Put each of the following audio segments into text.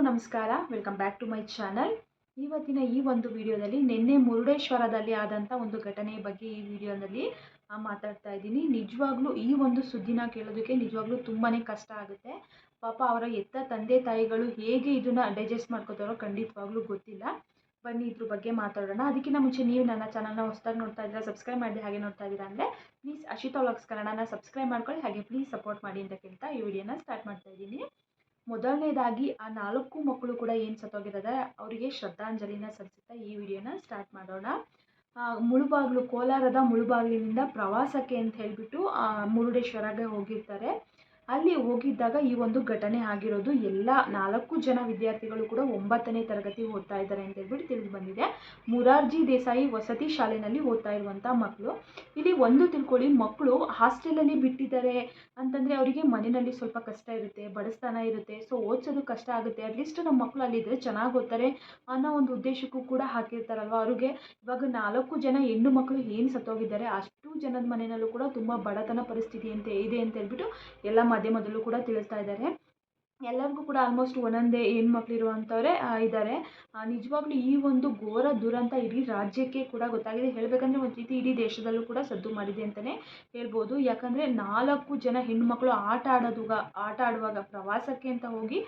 ಎಲ್ರಿಗೂ ನಮಸ್ಕಾರ. Welcome back to my channel ಇವತ್ತಿನ ಈ ಒಂದು ವಿಡಿಯೋದಲ್ಲಿ ನಿನ್ನೆ ಮುರುಡೇಶ್ವರದಲ್ಲಿ ಆದಂಥ ಒಂದು ಘಟನೆಯ ಬಗ್ಗೆ ಈ ವಿಡಿಯೋದಲ್ಲಿ ಮಾತಾಡ್ತಾ ಇದ್ದೀನಿ. ನಿಜವಾಗ್ಲೂ ಈ ಒಂದು ಸುದ್ದಿನ ಕೇಳೋದಕ್ಕೆ ನಿಜವಾಗ್ಲೂ ತುಂಬಾ ಕಷ್ಟ ಆಗುತ್ತೆ. ಪಾಪ ಅವರ ಎತ್ತ ತಂದೆ ತಾಯಿಗಳು ಹೇಗೆ ಇದನ್ನು ಡೈಜೆಸ್ಟ್ ಮಾಡ್ಕೋತಾರೋ ಖಂಡಿತವಾಗ್ಲೂ ಗೊತ್ತಿಲ್ಲ. ಬನ್ನಿ ಇದ್ರ ಬಗ್ಗೆ ಮಾತಾಡೋಣ. ಅದಕ್ಕಿಂತ ಮುಂಚೆ ನೀವು ನನ್ನ ಚಾನಲ್ನ ಹೊಸದಾಗಿ ನೋಡ್ತಾ ಇದ್ದೀರಾ ಸಬ್ಸ್ಕ್ರೈಬ್ ಮಾಡಿ ಹಾಗೆ ನೋಡ್ತಾ ಇದ್ದೀರಾ ಅಂದರೆ ಪ್ಲೀಸ್ ಅಶಿತಾ ವ್ಲಾಗ್ಸ್ ಕನ್ನಡನ ಸಬ್ಸ್ಕ್ರೈಬ್ ಮಾಡ್ಕೊಳ್ಳಿ. ಹಾಗೆ ಪ್ಲೀಸ್ ಸಪೋರ್ಟ್ ಮಾಡಿ ಅಂತ ಕೇಳ್ತಾ ಈ ವಿಡಿಯೋನ ಸ್ಟಾರ್ಟ್ ಮಾಡ್ತಾ ಇದ್ದೀನಿ. ಮೊದಲನೇದಾಗಿ ಆ ನಾಲ್ಕು ಮಕ್ಕಳು ಕೂಡ ಏನು ಸತ್ತೋಗಿದ್ದಾರೆ, ಅವರಿಗೆ ಶ್ರದ್ಧಾಂಜಲಿನ ಸಲ್ಲಿಸುತ್ತಾ ಈ ವಿಡಿಯೋನ ಸ್ಟಾರ್ಟ್ ಮಾಡೋಣ. ಮುಳುಬಾಗಿಲು, ಕೋಲಾರದ ಮುಳುಬಾಗಿಲಿನಿಂದ ಪ್ರವಾಸಕ್ಕೆ ಅಂತ ಹೇಳಿಬಿಟ್ಟು ಮುರುಡೇಶ್ವರಗೆ ಹೋಗಿರ್ತಾರೆ. ಅಲ್ಲಿ ಹೋಗಿದ್ದಾಗ ಈ ಒಂದು ಘಟನೆ ಆಗಿರೋದು ಎಲ್ಲ ನಾಲ್ಕು ಜನ ವಿದ್ಯಾರ್ಥಿಗಳು ಕೂಡ ಒಂಬತ್ತನೇ ತರಗತಿ ಓದ್ತಾ ಇದ್ದಾರೆ ಅಂತ ಹೇಳ್ಬಿಟ್ಟು ತಿಳಿದು ಬಂದಿದೆ. ಮುರಾರ್ಜಿ ದೇಸಾಯಿ ವಸತಿ ಶಾಲೆಯಲ್ಲಿ ಓದ್ತಾ ಇರುವಂಥ ಮಕ್ಕಳು ಇಲ್ಲಿ ಒಂದು ತಿಳ್ಕೊಳ್ಳಿ ಮಕ್ಕಳು ಹಾಸ್ಟೆಲಲ್ಲಿ ಬಿಟ್ಟಿದ್ದಾರೆ ಅಂತಂದರೆ ಅವರಿಗೆ ಮನೆಯಲ್ಲಿ ಸ್ವಲ್ಪ ಕಷ್ಟ ಇರುತ್ತೆ ಬಡಸ್ತಾನ ಇರುತ್ತೆ. ಸೊ ಓದ್ಸೋದು ಕಷ್ಟ ಆಗುತ್ತೆ. ಅಟ್ಲೀಸ್ಟ್ ನಮ್ಮ ಮಕ್ಕಳು ಅಲ್ಲಿದ್ದರೆ ಚೆನ್ನಾಗಿ ಓದ್ತಾರೆ ಅನ್ನೋ ಒಂದು ಉದ್ದೇಶಕ್ಕೂ ಕೂಡ ಹಾಕಿರ್ತಾರಲ್ವ ಅವ್ರಿಗೆ. ಇವಾಗ ನಾಲ್ಕು ಜನ ಹೆಣ್ಣು ಮಕ್ಕಳು ಏನು ಸತ್ತೋಗಿದ್ದಾರೆ, ಅಷ್ಟು ಜನದ ಮನೆಯಲ್ಲೂ ಕೂಡ ತುಂಬ ಬಡತನ ಪರಿಸ್ಥಿತಿ ಅಂತ ಇದೆ ಅಂತ ಹೇಳ್ಬಿಟ್ಟು ಎಲ್ಲ ಮಾಧ್ಯಮದಲ್ಲೂ ಕೂಡ ತಿಳಿಸ್ತಾ ಇದ್ದಾರೆ. ಎಲ್ಲರಿಗೂ ಕೂಡ ಆಲ್ಮೋಸ್ಟ್ ಒಂದೊಂದೇ ಹೆಣ್ಮಕ್ಳು ಇರುವಂಥವ್ರೆ ಇದ್ದಾರೆ. ನಿಜವಾಗ್ಲೂ ಈ ಒಂದು ಘೋರ ದುರಂತ ಇಡೀ ರಾಜ್ಯಕ್ಕೆ ಕೂಡ ಗೊತ್ತಾಗಿದೆ. ಹೇಳಬೇಕಂದ್ರೆ ಒಂದು ರೀತಿ ಇಡೀ ದೇಶದಲ್ಲೂ ಕೂಡ ಸದ್ದು ಮಾಡಿದೆ ಅಂತಲೇ ಹೇಳ್ಬೋದು. ಯಾಕಂದರೆ ನಾಲ್ಕು ಜನ ಹೆಣ್ಮಕ್ಳು ಆಟ ಆಡೋದುಗ, ಆಟ ಆಡುವಾಗ ಪ್ರವಾಸಕ್ಕೆ ಅಂತ ಹೋಗಿ,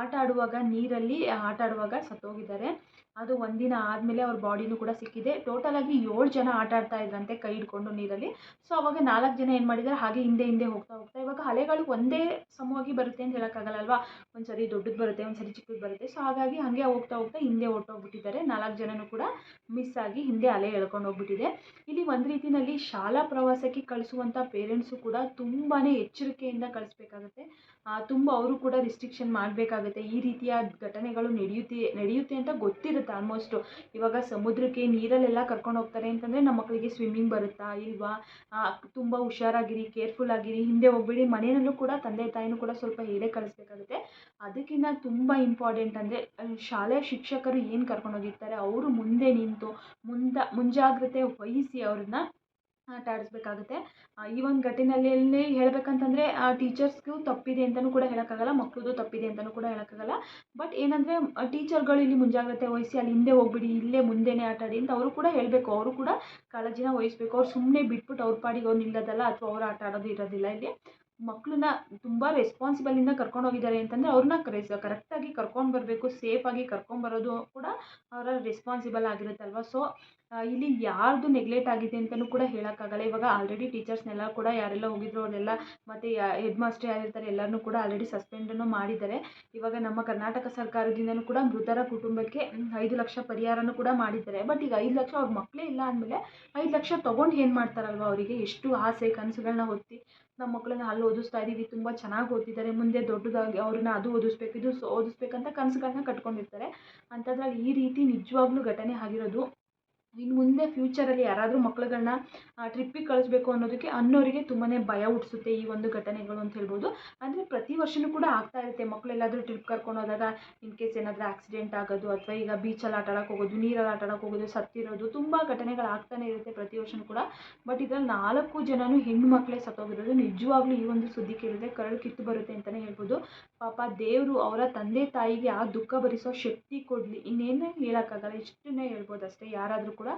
ಆಟ ಆಡುವಾಗ ನೀರಲ್ಲಿ, ಆಟ ಆಡುವಾಗ ಸತ್ತೋಗಿದ್ದಾರೆ. ಅದು ಒಂದಿನ ಆದಮೇಲೆ ಅವ್ರ ಬಾಡಿನೂ ಕೂಡ ಸಿಕ್ಕಿದೆ. ಟೋಟಲಾಗಿ ಏಳು ಜನ ಆಟ ಆಡ್ತಾ ಇದ್ರಂತೆ ಕೈ ಹಿಡ್ಕೊಂಡು ನೀರಲ್ಲಿ. ಸೊ ಅವಾಗ ನಾಲ್ಕು ಜನ ಏನು ಮಾಡಿದ್ದಾರೆ ಹಾಗೆ ಹಿಂದೆ ಹಿಂದೆ ಹೋಗ್ತಾ ಹೋಗ್ತಾ, ಇವಾಗ ಅಲೆಗಳು ಒಂದೇ ಸಮವಾಗಿ ಬರುತ್ತೆ ಅಂತ ಹೇಳೋಕ್ಕಾಗಲ್ಲ ಅಲ್ವಾ? ಒಂದು ಸರಿ ದೊಡ್ಡದು ಬರುತ್ತೆ ಒಂದು ಸರಿ ಚಿಕ್ಕದು ಬರುತ್ತೆ. ಸೊ ಹಾಗಾಗಿ ಹಾಗೆ ಹೋಗ್ತಾ ಹೋಗ್ತಾ ಹಿಂದೆ ಹೊರ್ಟೋಗ್ಬಿಟ್ಟಿದ್ದಾರೆ. ನಾಲ್ಕು ಜನನೂ ಕೂಡ ಮಿಸ್ ಆಗಿ ಹಿಂದೆ ಅಲೆ ಎಳ್ಕೊಂಡು ಹೋಗ್ಬಿಟ್ಟಿದೆ. ಇಲ್ಲಿ ಒಂದು ರೀತಿಯಲ್ಲಿ ಶಾಲಾ ಪ್ರವಾಸಕ್ಕೆ ಕಳಿಸುವಂಥ ಪೇರೆಂಟ್ಸು ಕೂಡ ತುಂಬಾ ಎಚ್ಚರಿಕೆಯಿಂದ ಕಳಿಸ್ಬೇಕಾಗತ್ತೆ. ತುಂಬ ಅವರು ಕೂಡ ರಿಸ್ಟ್ರಿಕ್ಷನ್ ಮಾಡಬೇಕಾಗುತ್ತೆ. ಈ ರೀತಿಯ ಘಟನೆಗಳು ನಡೆಯುತ್ತೆ ನಡೆಯುತ್ತೆ ಅಂತ ಗೊತ್ತಿರುತ್ತೆ. ಆಲ್ಮೋಸ್ಟು ಇವಾಗ ಸಮುದ್ರಕ್ಕೆ ನೀರಲ್ಲೆಲ್ಲ ಕರ್ಕೊಂಡು ಹೋಗ್ತಾರೆ ಅಂತಂದರೆ ನಮ್ಮ ಮಕ್ಕಳಿಗೆ ಸ್ವಿಮ್ಮಿಂಗ್ ಬರುತ್ತಾ, ಇಲ್ವಾ? ತುಂಬ ಹುಷಾರಾಗಿರಿ ಕೇರ್ಫುಲ್ ಆಗಿರಿ, ಹಿಂದೆ ಹೋಗ್ಬೇಡಿ, ಮನೆಯಲ್ಲೂ ಕೂಡ ತಂದೆ ತಾಯಿನೂ ಕೂಡ ಸ್ವಲ್ಪ ಹೇಳೇ ಕಳಿಸ್ಬೇಕಾಗುತ್ತೆ. ಅದಕ್ಕಿಂತ ತುಂಬ ಇಂಪಾರ್ಟೆಂಟ್ ಅಂದರೆ ಶಾಲೆಯ ಶಿಕ್ಷಕರು ಏನು ಕರ್ಕೊಂಡು ಹೋಗಿರ್ತಾರೆ ಅವರು ಮುಂದೆ ನಿಂತು ಮುಂದ, ಮುಂಜಾಗ್ರತೆ ವಹಿಸಿ ಅವ್ರನ್ನ ಆಟ ಆಡಿಸ್ಬೇಕಾಗುತ್ತೆ. ಈ ಒಂದು ಘಟನೆಯಲ್ಲಿ ಹೇಳ್ಬೇಕಂತಂದರೆ, ಆ ಟೀಚರ್ಸ್ಗೂ ತಪ್ಪಿದೆ ಅಂತಲೂ ಕೂಡ ಹೇಳೋಕ್ಕಾಗಲ್ಲ ಮಕ್ಕಳದು ತಪ್ಪಿದೆ ಅಂತಲೂ ಕೂಡ ಹೇಳೋಕ್ಕಾಗಲ್ಲ. ಬಟ್ ಏನಂದರೆ ಟೀಚರ್ಗಳು ಇಲ್ಲಿ ಮುಂಜಾಗ್ರತೆ ವಹಿಸಿ ಅಲ್ಲಿ ಹಿಂದೆ ಹೋಗ್ಬಿಡಿ, ಇಲ್ಲೇ ಮುಂದೆನೇ ಆಟಾಡಿ ಅಂತ ಅವರು ಕೂಡ ಹೇಳಬೇಕು. ಅವರು ಕೂಡ ಕಾಳಜಿನ ವಹಿಸ್ಬೇಕು. ಅವ್ರು ಸುಮ್ಮನೆ ಬಿಟ್ಬಿಟ್ಟು ಅವ್ರ ಪಾಡಿಗೆ ಅವ್ರು ನಿಲ್ಲೋದಲ್ಲ, ಅಥವಾ ಅವ್ರು ಆಟ ಆಡೋದು ಇರೋದಿಲ್ಲ ಇಲ್ಲಿ. ಮಕ್ಕಳನ್ನ ತುಂಬ ರೆಸ್ಪಾನ್ಸಿಬಲಿಂದ ಕರ್ಕೊಂಡು ಹೋಗಿದ್ದಾರೆ ಅಂತಂದರೆ, ಅವ್ರನ್ನ ಕರೆಸ್ ಕರೆಕ್ಟಾಗಿ ಕರ್ಕೊಂಡು ಬರಬೇಕು ಸೇಫಾಗಿ ಕರ್ಕೊಂಬರೋದು ಕೂಡ ಅವರ ರೆಸ್ಪಾನ್ಸಿಬಲ್ ಆಗಿರುತ್ತಲ್ವ? ಸೊ ಇಲ್ಲಿ ಯಾರದು ನೆಗ್ಲೆಕ್ಟ್ ಆಗಿದೆ ಅಂತಲೂ ಕೂಡ ಹೇಳೋಕ್ಕಾಗಲ್ಲ. ಇವಾಗ ಆಲ್ರೆಡಿ ಟೀಚರ್ಸ್ನೆಲ್ಲ ಕೂಡ ಯಾರೆಲ್ಲ ಹೋಗಿದ್ರು ಅವರೆಲ್ಲ ಮತ್ತು ಹೆಡ್ ಮಾಸ್ಟರ್ ಯಾರಿರ್ತಾರೆ ಎಲ್ಲರನ್ನೂ ಕೂಡ ಆಲ್ರೆಡಿ ಸಸ್ಪೆಂಡನ್ನು ಮಾಡಿದ್ದಾರೆ. ಇವಾಗ ನಮ್ಮ ಕರ್ನಾಟಕ ಸರ್ಕಾರದಿಂದಲೂ ಕೂಡ ಮೃತರ ಕುಟುಂಬಕ್ಕೆ ಐದು ಲಕ್ಷ ಪರಿಹಾರನೂ ಕೂಡ ಮಾಡಿದ್ದಾರೆ. ಬಟ್ ಈಗ ಐದು ಲಕ್ಷ ಅವ್ರ ಮಕ್ಕಳೇ ಇಲ್ಲ ಅಂದಮೇಲೆ ಐದು ಲಕ್ಷ ತೊಗೊಂಡು ಏನು ಮಾಡ್ತಾರಲ್ವ ಅವರಿಗೆ? ಎಷ್ಟು ಆಸೆ ಕನಸುಗಳನ್ನ ಹೊತ್ತಿ ನಮ್ಮ ಮಕ್ಕಳನ್ನ ಅಲ್ಲಿ ಓದಿಸ್ತಾ ಇದ್ದೀವಿ ತುಂಬ ಚೆನ್ನಾಗಿ ಓದ್ತಿದ್ದಾರೆ. ಮುಂದೆ ದೊಡ್ಡದಾಗಿ ಅವ್ರನ್ನ ಅದು ಓದಿಸ್ಬೇಕು, ಇದು ಓದಿಸ್ಬೇಕಂತ ಕನಸುಗಳನ್ನ ಕಟ್ಕೊಂಡಿರ್ತಾರೆ. ಅಂಥದ್ರಲ್ಲಿ ಈ ರೀತಿ ನಿಜವಾಗ್ಲೂ ಘಟನೆ ಆಗಿರೋದು ಇನ್ನು ಮುಂದೆ ಫ್ಯೂಚರಲ್ಲಿ ಯಾರಾದರೂ ಮಕ್ಳುಗಳನ್ನ ಟ್ರಿಪ್ಪಿಗೆ ಕಳಿಸ್ಬೇಕು ಅನ್ನೋದಕ್ಕೆ ಅನ್ನೋರಿಗೆ ತುಂಬಾ ಭಯ ಹುಟ್ಟಿಸುತ್ತೆ ಈ ಒಂದು ಘಟನೆಗಳು ಅಂತ ಹೇಳ್ಬೋದು. ಅಂದರೆ ಪ್ರತಿ ವರ್ಷವೂ ಕೂಡ ಆಗ್ತಾ ಇರುತ್ತೆ. ಮಕ್ಕಳೆಲ್ಲಾದರೂ ಟ್ರಿಪ್ ಕರ್ಕೊಂಡು ಹೋದಾಗ ಇನ್ ಕೇಸ್ ಏನಾದರೂ ಆಕ್ಸಿಡೆಂಟ್ ಆಗೋದು ಅಥವಾ ಈಗ ಬೀಚಲ್ಲಿ ಆಟ ಆಡೋಕೆ ಹೋಗೋದು, ನೀರಲ್ಲಿ ಆಟ ಆಡೋಕೆ ಹೋಗೋದು, ಸತ್ತಿರೋದು ತುಂಬ ಘಟನೆಗಳು ಆಗ್ತಾನೆ ಇರುತ್ತೆ ಪ್ರತಿ ವರ್ಷವೂ ಕೂಡ. ಬಟ್ ಇದರಲ್ಲಿ ನಾಲ್ಕು ಜನನೂ ಹೆಣ್ಣು ಮಕ್ಕಳೇ ಸತ್ತೋಗಿರೋದು. ನಿಜವಾಗ್ಲೂ ಈ ಒಂದು ಸುದ್ದಿ ಕೇಳಿದ್ರೆ ಕರಳು ಕಿತ್ತು ಬರುತ್ತೆ ಅಂತಲೇ ಹೇಳ್ಬೋದು. ಪಾಪ ದೇವರು ಅವರ ತಂದೆ ತಾಯಿಗೆ ಆ ದುಃಖ ಭರಿಸೋ ಶಕ್ತಿ ಕೊಡಲಿ. ಇನ್ನೇನು ಹೇಳೋಕ್ಕಾಗಲ್ಲ. ಇಷ್ಟನ್ನೇ ಹೇಳ್ಬೋದು ಅಷ್ಟೇ ಯಾರಾದರೂ ಕೂಡ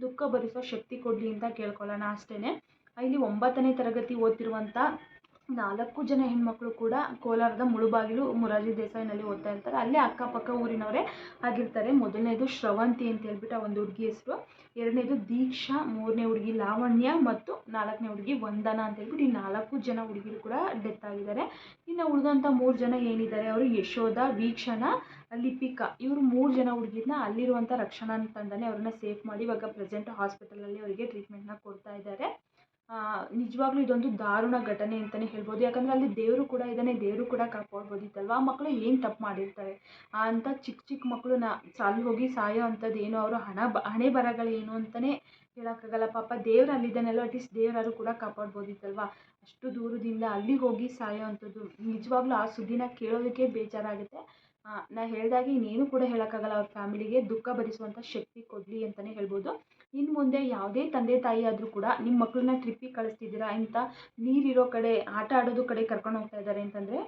ದುಃಖ ಭರಿಸೋ ಶಕ್ತಿ ಕೊಡಲಿ ಅಂತ ಕೇಳ್ಕೊಳ್ಳೋಣ ಅಷ್ಟೇ ಇಲ್ಲಿ ಒಂಬತ್ತನೇ ತರಗತಿ ಓದ್ತಿರುವಂಥ ನಾಲ್ಕು ಜನ ಹೆಣ್ಮಕ್ಳು ಕೂಡ ಕೋಲಾರದ ಮುಳುಬಾಗಿಲು ಮೊರಾರ್ಜಿ ದೇಸಾಯಿನಲ್ಲಿ ಓದ್ತಾ ಇರ್ತಾರೆ. ಅಲ್ಲೇ ಅಕ್ಕಪಕ್ಕ ಊರಿನವರೇ ಆಗಿರ್ತಾರೆ. ಮೊದಲನೇದು ಶ್ರವಂತಿ ಅಂತ ಹೇಳ್ಬಿಟ್ಟು ಆ ಒಂದು ಹುಡುಗಿ ಹೆಸರು. ಎರಡನೇದು ದೀಕ್ಷಾ, ಮೂರನೇ ಹುಡುಗಿ ಲಾವಣ್ಯ ಮತ್ತು ನಾಲ್ಕನೇ ಹುಡುಗಿ ವಂದನ ಅಂತ ಹೇಳ್ಬಿಟ್ಟು ಈ ನಾಲ್ಕು ಜನ ಹುಡುಗಿರು ಕೂಡ ಡೆತ್ ಆಗಿದ್ದಾರೆ. ಇನ್ನು ಉಳಿದಂಥ ಮೂರು ಜನ ಏನಿದ್ದಾರೆ? ಅವರು ಯಶೋಧ, ವೀಕ್ಷಣ ಲಿಪಿಕಾ ಇವರು ಮೂರು ಜನ ಹುಡುಗಿರನ್ನ ಅಲ್ಲಿರುವಂಥ ರಕ್ಷಣಾ ತಂಡನೇ ಅವ್ರನ್ನ ಸೇಫ್ ಮಾಡಿ ಇವಾಗ ಪ್ರೆಸೆಂಟ್ ಹಾಸ್ಪಿಟಲಲ್ಲಿ ಅವರಿಗೆ ಟ್ರೀಟ್ಮೆಂಟ್ನ ಕೊಡ್ತಾ ಇದ್ದಾರೆ. ನಿಜವಾಗ್ಲೂ ಇದೊಂದು ದಾರುಣ ಘಟನೆ ಅಂತಲೇ ಹೇಳ್ಬೋದು. ಯಾಕಂದರೆ ಅಲ್ಲಿ ದೇವರು ಕೂಡ ಇದ್ದಾನೆ, ದೇವರು ಕೂಡ ಕಾಪಾಡ್ಬೋದಿತ್ತಲ್ವ? ಆ ಮಕ್ಕಳು ಏನು ತಪ್ಪು ಮಾಡಿರ್ತಾರೆ? ಅಂಥ ಚಿಕ್ಕ ಚಿಕ್ಕ ನಾ ಅಲ್ಲಿ ಹೋಗಿ ಸಾಯೋ ಅಂಥದ್ದು ಏನು? ಅವರು ಹಣ ಬ, ಹಣೆ ಬರಗಳೇನು ಅಂತಲೇ ಹೇಳೋಕ್ಕಾಗಲ್ಲ. ಪಾಪ ದೇವ್ರು ಅಟ್ ಅಟ್ಲೀಸ್ಟ್ ದೇವರಾದ್ರು ಕೂಡ ಕಾಪಾಡ್ಬೋದಿತ್ತಲ್ವ? ಅಷ್ಟು ದೂರದಿಂದ ಅಲ್ಲಿಗೆ ಹೋಗಿ ಸಾಯೋ ಅಂಥದ್ದು ನಿಜವಾಗ್ಲೂ ಆ ಸುದ್ದಿನ ಕೇಳೋದಕ್ಕೆ ಬೇಜಾರಾಗುತ್ತೆ. ನಾ ಹೇಳ್ದಾಗೆ ಇನ್ನೇನು ಕೂಡ ಹೇಳೋಕ್ಕಾಗಲ್ಲ. ಅವ್ರ ಫ್ಯಾಮಿಲಿಗೆ ದುಃಖ ಭರಿಸುವಂಥ ಶಕ್ತಿ ಕೊಡಲಿ ಅಂತಲೇ ಹೇಳ್ಬೋದು. ಇನ್ನು ಮುಂದೆ ಯಾವುದೇ ತಂದೆ ತಾಯಿ ಆದರೂ ಕೂಡ ನಿಮ್ಮ ಮಕ್ಕಳನ್ನ ಟ್ರಿಪ್ಪಿಗೆ ಕಳಿಸ್ತಿದ್ದೀರಾ ಇಂಥ ನೀರಿರೋ ಕಡೆ, ಆಟ ಆಡೋದು ಕಡೆ ಕರ್ಕೊಂಡು ಹೋಗ್ತಾ ಇದ್ದಾರೆ ಅಂತಂದರೆ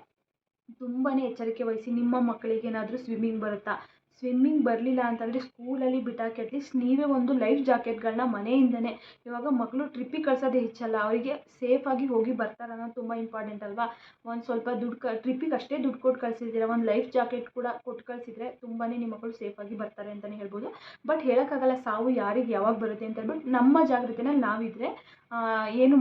ತುಂಬಾ ಎಚ್ಚರಿಕೆ ವಹಿಸಿ ನಿಮ್ಮ ಮಕ್ಕಳಿಗೇನಾದರೂ ಸ್ವಿಮ್ಮಿಂಗ್ ಬರುತ್ತಾ? ಸ್ವಿಮ್ಮಿಂಗ್ ಬರಲಿಲ್ಲ ಅಂತಂದರೆ ಸ್ಕೂಲಲ್ಲಿ ಬಿಟ್ಟಾಕಿ ಅಟ್ಲೀಸ್ಟ್ ನೀವೇ ಒಂದು ಲೈಫ್ ಜಾಕೆಟ್ಗಳನ್ನ ಮನೆಯಿಂದನೇ. ಇವಾಗ ಮಕ್ಕಳು ಟ್ರಿಪ್ಪಿಗೆ ಕಳ್ಸೋದೇ ಹೆಚ್ಚಲ್ಲ. ಅವರಿಗೆ ಸೇಫಾಗಿ ಹೋಗಿ ಬರ್ತಾರೆ ಅನ್ನೋದು ತುಂಬ ಇಂಪಾರ್ಟೆಂಟ್ ಅಲ್ವಾ? ಒಂದು ಸ್ವಲ್ಪ ದುಡ್ಡು ಕ ಟ್ರಿಪ್ಪಿಗೆ ಅಷ್ಟೇ ದುಡ್ಡು ಕೊಟ್ಟು ಕಳಿಸಿದ್ದೀರ ಒಂದು ಲೈಫ್ ಜಾಕೆಟ್ ಕೂಡ ಕೊಟ್ಟು ಕಳಿಸಿದ್ರೆ ತುಂಬಾ ನಿಮ್ಮ ಮಕ್ಕಳು ಸೇಫಾಗಿ ಬರ್ತಾರೆ ಅಂತಲೇ ಹೇಳ್ಬೋದು. ಬಟ್ ಹೇಳೋಕ್ಕಾಗಲ್ಲ, ಸಾವು ಯಾರಿಗೆ ಯಾವಾಗ ಬರುತ್ತೆ ಅಂತ ಹೇಳ್ಬಿಟ್ಟು ನಮ್ಮ ಜಾಗ್ರತೆನಲ್ಲಿ ನಾವಿದ್ದರೆ ಏನು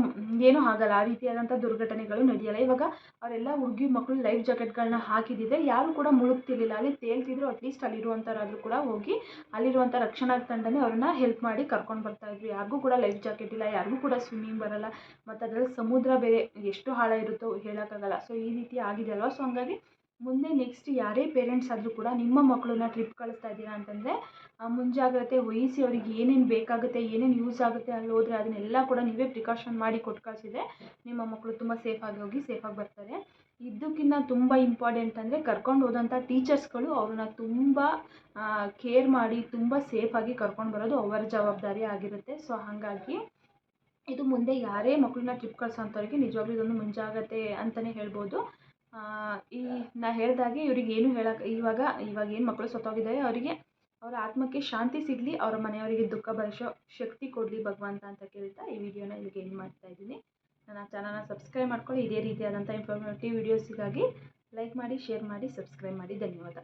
ಏನು ಆಗಲ್ಲ. ಆ ರೀತಿಯಾದಂಥ ದುರ್ಘಟನೆಗಳು ನಡೆಯಲ್ಲ. ಇವಾಗ ಅವರೆಲ್ಲ ಹುಡುಗಿ ಮಕ್ಕಳು ಲೈಫ್ ಜಾಕೆಟ್ಗಳನ್ನ ಹಾಕಿದ್ದಿದ್ರೆ ಯಾರೂ ಕೂಡ ಮುಳುಗ್ತಿರ್ಲಿಲ್ಲ. ಅಲ್ಲಿ ತೇಲ್ತಿದ್ರು ಅಟ್ಲೀಸ್ಟ್ ಅಲ್ಲಿರುವಂಥವ್ರಾದ್ರೂ ಕೂಡ ಹೋಗಿ ಅಲ್ಲಿರುವಂಥ ರಕ್ಷಣಾ ತಂಡನೇ ಅವ್ರನ್ನ ಹೆಲ್ಪ್ ಮಾಡಿ ಕರ್ಕೊಂಡು ಬರ್ತಾಯಿದ್ರು ಯಾರಿಗೂ ಕೂಡ ಲೈಫ್ ಜಾಕೆಟ್ ಇಲ್ಲ. ಯಾರಿಗೂ ಕೂಡ ಸ್ವಿಮ್ಮಿಂಗ್ ಬರಲ್ಲ. ಮತ್ತು ಅದರಲ್ಲಿ ಸಮುದ್ರ ಬೇರೆ ಎಷ್ಟು ಆಳ ಇರುತ್ತೋ ಹೇಳೋಕ್ಕಾಗಲ್ಲ. ಸೊ ಈ ರೀತಿ ಆಗಿದೆ ಅಲ್ವಾ? ಸೊ ಹಂಗಾಗಿ ಮುಂದೆ ನೆಕ್ಸ್ಟ್ ಯಾರೇ ಪೇರೆಂಟ್ಸ್ ಆದರೂ ಕೂಡ ನಿಮ್ಮ ಮಕ್ಕಳನ್ನ ಟ್ರಿಪ್ ಕಳಿಸ್ತಾ ಇದ್ದೀರಾ ಅಂತಂದರೆ ಮುಂಜಾಗ್ರತೆ ವಹಿಸಿ ಅವ್ರಿಗೆ ಏನೇನು ಬೇಕಾಗುತ್ತೆ, ಏನೇನು ಯೂಸ್ ಆಗುತ್ತೆ ಅಲ್ಲಿ ಹೋದರೆ ಅದನ್ನೆಲ್ಲ ಕೂಡ ನೀವೇ ಪ್ರಿಕಾಷನ್ ಮಾಡಿ ಕೊಟ್ಟು ಕಳಿಸಿದ್ರೆ ನಿಮ್ಮ ಮಕ್ಕಳು ತುಂಬ ಸೇಫಾಗಿ ಹೋಗಿ ಸೇಫಾಗಿ ಬರ್ತಾರೆ. ಇದಕ್ಕಿಂತ ತುಂಬ ಇಂಪಾರ್ಟೆಂಟ್ ಅಂದರೆ ಕರ್ಕೊಂಡು ಹೋದಂಥ ಟೀಚರ್ಸ್ಗಳು ಅವ್ರನ್ನ ತುಂಬ ಕೇರ್ ಮಾಡಿ ತುಂಬ ಸೇಫಾಗಿ ಕರ್ಕೊಂಡು ಬರೋದು ಅವರ ಜವಾಬ್ದಾರಿ ಆಗಿರುತ್ತೆ. ಸೊ ಹಾಗಾಗಿ ಇದು ಮುಂದೆ ಯಾರೇ ಮಕ್ಕಳನ್ನ ಟ್ರಿಪ್ ಕಳ್ಸೋಂಥವ್ರಿಗೆ ನಿಜವಾಗ್ಲೂ ಇದೊಂದು ಮುಂಜಾಗ್ರತೆ ಅಂತಲೇ ಹೇಳ್ಬೋದು. ಈ ನಾ ಹೇಳ್ದಾಗೆ ಇವ್ರಿಗೆ ಏನು ಹೇಳಕ್ಕೆ ಇವಾಗ ಇವಾಗ ಏನು ಮಕ್ಕಳು ಸತ್ತೋಗಿದ್ದಾರೆ ಅವರಿಗೆ ಅವರ ಆತ್ಮಕ್ಕೆ ಶಾಂತಿ ಸಿಗಲಿ, ಅವರ ಮನೆಯವರಿಗೆ ದುಃಖ ಭರಿಸೋ ಶಕ್ತಿ ಕೊಡಲಿ ಭಗವಂತ ಅಂತ ಕೇಳ್ತಾ ಈ ವಿಡಿಯೋನ ಇಲ್ಲಿಗೆ ಏನು ಮಾಡ್ತಾ ಇದ್ದೀನಿ. ನನ್ನ ಚಾನಲ್ನ ಸಬ್ಸ್ಕ್ರೈಬ್ ಮಾಡ್ಕೊಳ್ಳಿ, ಇದೇ ರೀತಿಯಾದಂಥ ಇನ್ಫಾರ್ಮೇಟಿವ್ ವಿಡಿಯೋಸಿಗಾಗಿ ಲೈಕ್ ಮಾಡಿ ಶೇರ್ ಮಾಡಿ ಸಬ್ಸ್ಕ್ರೈಬ್ ಮಾಡಿ, ಧನ್ಯವಾದ.